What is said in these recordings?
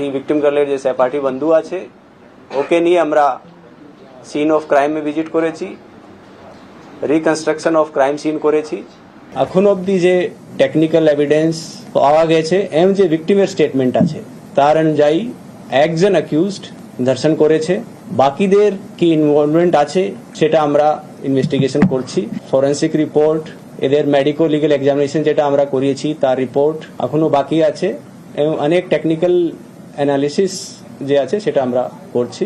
সহপাঠী ভিকটিম গার্লের যে সহপাঠী বন্ধু আছে ওকে নিয়ে আমরা সিন অফ ক্রাইমে ভিজিট করেছি রিকনস্ট্রাকশন অফ ক্রাইম সিন করেছি এখন অবধি যে টেকনিক্যাল এভিডেন্স পাওয়া গেছে এম যে ভিকটিমের স্টেটমেন্ট আছে তার অনুযায়ী একজন অ্যাকিউজড ধর্ষণ করেছে বাকিদের কি ইনভলভমেন্ট আছে সেটা আমরা ইনভেস্টিগেশন করছি ফরেন্সিক রিপোর্ট এদের মেডিকো লিগেল এক্সামিনেশন যেটা আমরা করিয়েছি তার রিপোর্ট এখনও বাকি আছে এবং অনেক টেকনিক্যাল অ্যানালিসিস যে আছে সেটা আমরা করছি।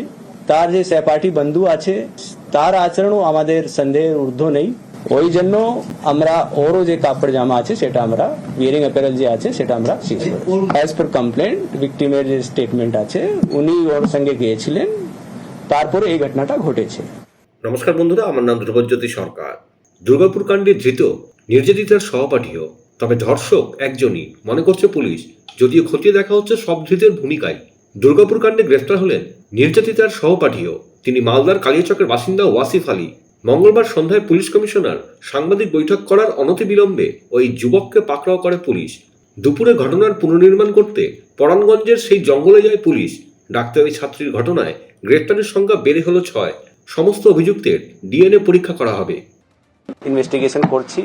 তার যে সহপাঠী বন্ধু আছে, তার আচরণও আমাদের সন্দেহের ঊর্ধ্ব নেই। ওই জন্য আমরা ওরও যে কাপড় জামা আছে সেটা আমরা বিয়ারিং অ্যাপারেল যে আছে সেটা আমরা করি। অ্যাজ পার কমপ্লেন্ট ভিকটিমের যে স্টেটমেন্ট আছে, উনি ওর সঙ্গে গিয়েছিলেন। তারপরে এই ঘটনাটা ঘটেছে। নমস্কার বন্ধুরা, আমার নাম ধ্রুবজ্যোতি সরকার। দুর্গাপুর কাণ্ডে ধৃত নির্যাতিতার সহপাঠীও তবে ধর্ষক একজনই, মনে করছে পুলিশ। যদিও খতিয়ে দেখা হচ্ছে সব ধৃতের ভূমিকায়। দুর্গাপুর কাণ্ডে গ্রেফতার হলেন নির্যাতিতার সহপাঠীও। তিনি মালদার কালিয়াচকের বাসিন্দা ওয়াসিফ আলী। মঙ্গলবার সন্ধ্যায় পুলিশ কমিশনার সাংবাদিক বৈঠক করার অনতিবিলম্বে ওই যুবককে পাকড়াও করে পুলিশ। দুপুরে ঘটনার পুনর্নির্মাণ করতে পরাণগঞ্জের সেই জঙ্গলে যায় পুলিশ। ডাক্তারি ছাত্রীর ঘটনায় গ্রেফতারের সংখ্যা বেড়ে হলো ছয়। সমস্ত অভিযুক্তের ডিএনএ পরীক্ষা করা হবে। ইনভেস্টিগেশন করছি।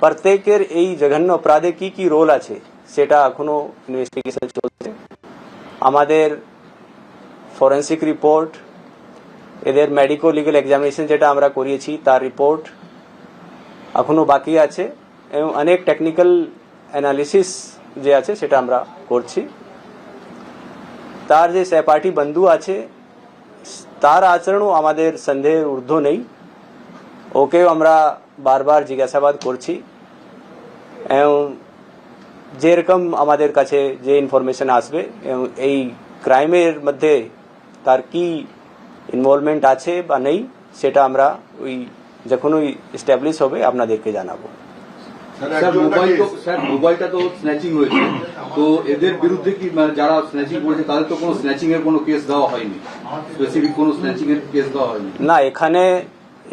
প্রত্যেকের এই জঘন্য অপরাধে কি কি রোল আছে সেটা এখনও ইনভেস্টিগেশন চলছে আমাদের ফরেন্সিক রিপোর্ট এদের মেডিকো লিগেল এক্সামিনেশন যেটা আমরা করিয়েছি তার রিপোর্ট এখনও বাকি আছে এবং অনেক টেকনিক্যাল অ্যানালিসিস যে আছে সেটা আমরা করছি তার যে সহপাঠী বন্ধু আছে তার আচরণও আমাদের সন্দেহের ঊর্ধ্ব নেই ওকেও আমরা বারবার জিজ্ঞাসাবাদ করছি। এবং যেরকম আমাদের কাছে যে ইনফরমেশন আসবে এবং এই ক্রাইমের মধ্যে তার কি ইনভলভমেন্ট আছে বা নেই সেটা আমরা ওই যখন ওই এস্টাবলিশ হবে আপনাদেরকে জানাব। স্যার তো মোবাইলটা তো স্ন্যাচিং হয়েছে। তো এদের বিরুদ্ধে কি মানে যারা স্ন্যাচিং করেছে তাদের তো কোনো স্ন্যাচিং এর কোনো কেস দেওয়া হয়নি? স্পেসিফিক কোনো স্ন্যাচিং এর কেস দেওয়া হয়নি? না এখানে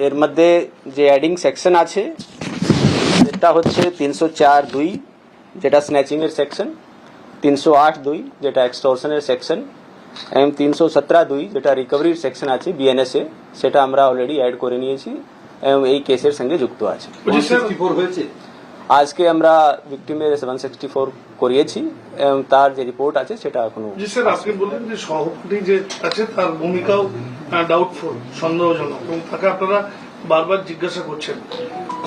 এর মধ্যে যে অ্যাডিং সেকশন আছে সেটা হচ্ছে তিনশো চার দুই, যেটা স্ন্যাচিংয়ের সেকশন তিনশো আট দুই, যেটা এক্সটোর্শনের সেকশন এবং তিনশো সতেরো দুই, যেটা রিকভারির সেকশন আছে বিএনএসএ সেটা আমরা অলরেডি অ্যাড করে নিয়েছি এবং এই কেসের সঙ্গে যুক্ত আছে। আজকে আমরা ভিক্টিমের সেভেন সিক্সটি ফোর করিয়েছি এবং তার যে রিপোর্ট আছে সেটা এখনও জি স্যার আপনি বললেন যে সভাপতি যে আছে তার ভূমিকাও ডাউটফুল সন্দেহজনক এবং তাকে আপনারা বারবার জিজ্ঞাসা করছেন।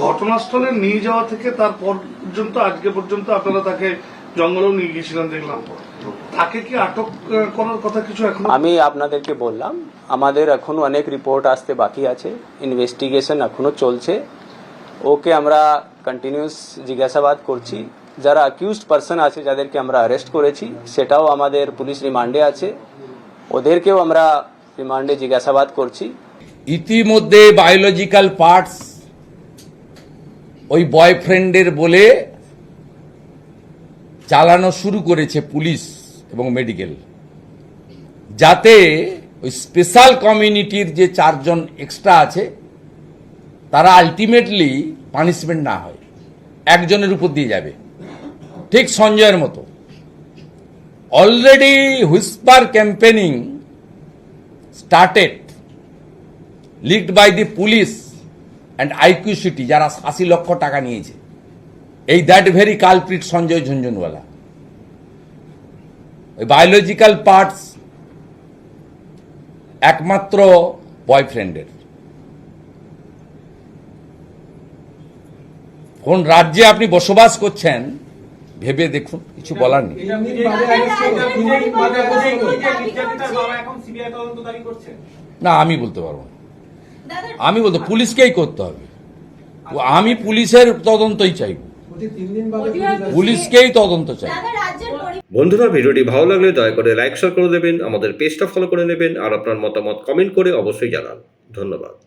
ঘটনাস্থলে নিয়ে যাওয়া থেকে তার পর্যন্ত আজকে পর্যন্ত আপনারা তাকে জঙ্গলেও নিয়ে গিয়েছিলেন দেখলাম। তাকে কি আটক করার কথা কিছু এখন? আমি আপনাদেরকে বললাম আমাদের এখনও অনেক রিপোর্ট আসতে বাকি আছে ইনভেস্টিগেশন এখনও চলছে। ওকে আমরা কন্টিনিউস জিজ্ঞাসাবাদ করছি। যারা অ্যাকিউজড পার্সন আছে, যাদেরকে আমরা অ্যারেস্ট করেছি, সেটাও আমাদের পুলিশ রিমান্ডে আছে। ওদেরকেও আমরা রিমান্ডে জিজ্ঞাসাবাদ করছি। ইতিমধ্যে বায়োলজিক্যাল পার্টস ওই বয়ফ্রেন্ডের বলে চালানো শুরু করেছে পুলিশ এবং মেডিকেল যাতে ওই স্পেশাল কমিউনিটির যে চারজন এক্সট্রা আছে তারা আলটিমেটলি পানিশমেন্ট না হয়, একজনের উপর দিয়ে যাবে। ঠিক সঞ্জয়ের মতো। Already whisper campaigning started leaked by the police and IQ City যারা আশি লক্ষ টাকা নিয়েছে। এই that very culprit Sanjay Jhunjhunwala. ওই বায়োলজিক্যাল পার্টস একমাত্র বয়ফ্রেন্ডের কোন রাজ্যে আপনি বসবাস করছেন ভেবে দেখুন কিছু বলার নেই। না আমি বলতে পারব না। আমি বলতে পুলিশকেই করতে হবে। আমি পুলিশের তদন্তই চাইব। পুলিশকেই তদন্ত চাই। বন্ধুরা ভিডিওটি ভালো লাগলে দয়া করে লাইক শেয়ার করে দেবেন। আমাদের পেজটা ফলো করে নেবেন। আর আপনার মতামত কমেন্ট করে অবশ্যই জানান। ধন্যবাদ।